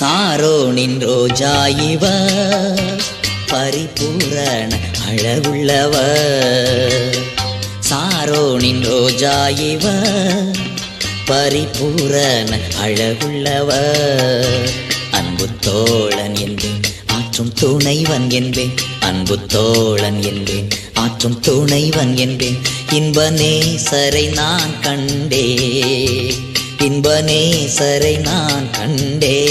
சாரோனின் ரோஜா இவ பரிபூரண அழகுள்ளவ சாரோனின் ரோஜா இவ பரிபூரண அழகுள்ளவ அன்பு தோழன் என்பேன் ஆற்றும் துணைவன் என்பேன். அன்பு தோழன் என்பேன் ஆற்றும் துணைவன் என்பேன். இன்ப நேசரை நான் கண்டேன். இன்பநேசரை நான் கண்டே.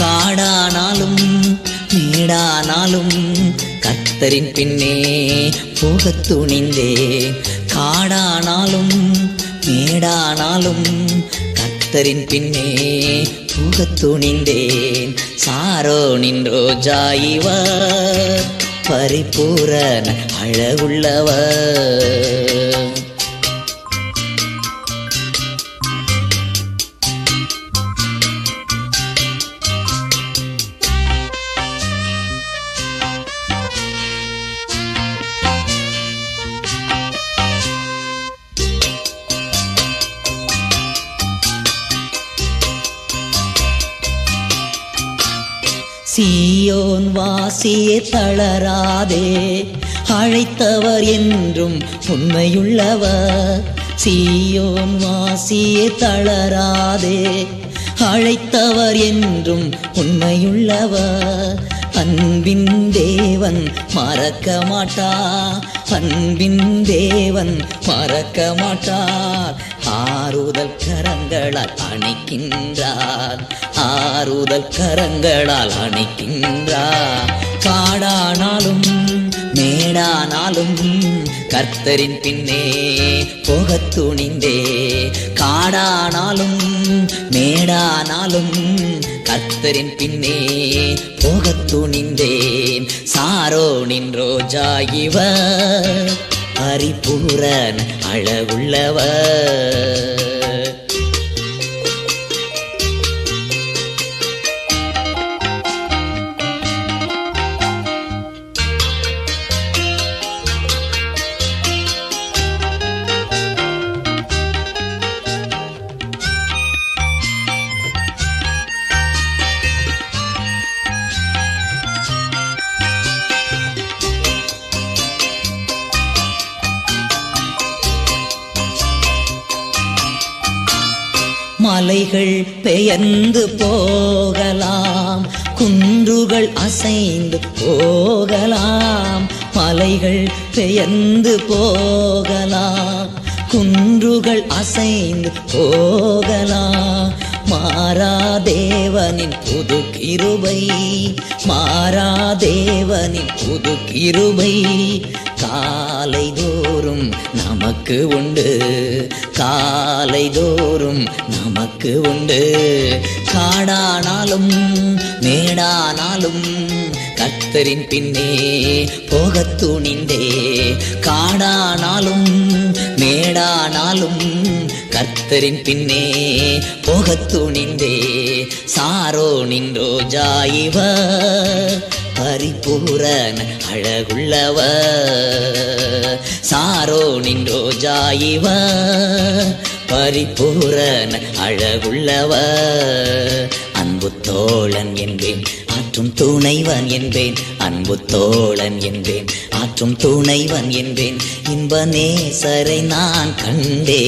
காடானாலும் நீடானாலும் கத்தரின் பின்னே போகத் துணிந்தேன் காடானாலும் மேடானாலும் கத்தரின் பின்னே போகத் துணிந்தேன். சாரோனின் ரோஜா இவர் பரிபூரண அழகுள்ளவர். சீயோன் வாசியே தளராதே. அழைத்தவர் என்றும் உண்மையுள்ளவர். சீயோன் வாசியே தளராதே. அழைத்தவர் என்றும் உண்மையுள்ளவர். அன்பின் தேவன் மறக்க மாட்டார் அன்பின் தேவன் மறக்க மாட்டார் ஆறுதல் கரங்களால் அணைக்கின்றார். ஆறுதல் கரங்களால் அணைக்கின்றார் காடானாலும் மேடானாலும் கர்த்தரின் பின்னே போகத் துணிந்தே. காடானாலும் மேடானாலும் கர்த்தரின் பின்னே போகத் துணிந்தேன். சாரோனின் ரோஜா இவர் பரிபூரண அழகுள்ளவர் மலைகள் பெயர்ந்து போகலாம். குன்றுகள் அசைந்து போகலாம். மலைகள் பெயர்ந்து போகலாம். குன்றுகள் அசைந்து போகலாம். மாறாதேவனின் புது கிருபை. மாறாதேவனின் புது கிருபை. காலை தோறும் நமக்கு உண்டு. காலை தோறும் நமக்கு உண்டு. காடானாலும் மேடானாலும் கத்தரின் பின்னே போக துணிந்தே. காடானாலும் மேடானாலும் கர்த்தரின் பின்னே போகத் துணிந்தே. சாரோனின் ரோஜா இவர் பரிபூரண அழகுள்ளவ சாரோ நின்றோ ஜாயிவ பரிபூரண அழகுள்ளவ அன்பு தோழன் என்பேன் ஆற்றும் துணைவன் என்பேன் அன்பு தோழன் என்பேன் ஆற்றும் துணைவன் என்பேன். இன்ப நேசரை நான் கண்டே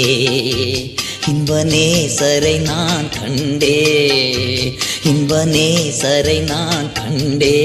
இன்ப நேசரை நான் கண்டே. இன்ப நேசரை நான் கண்டே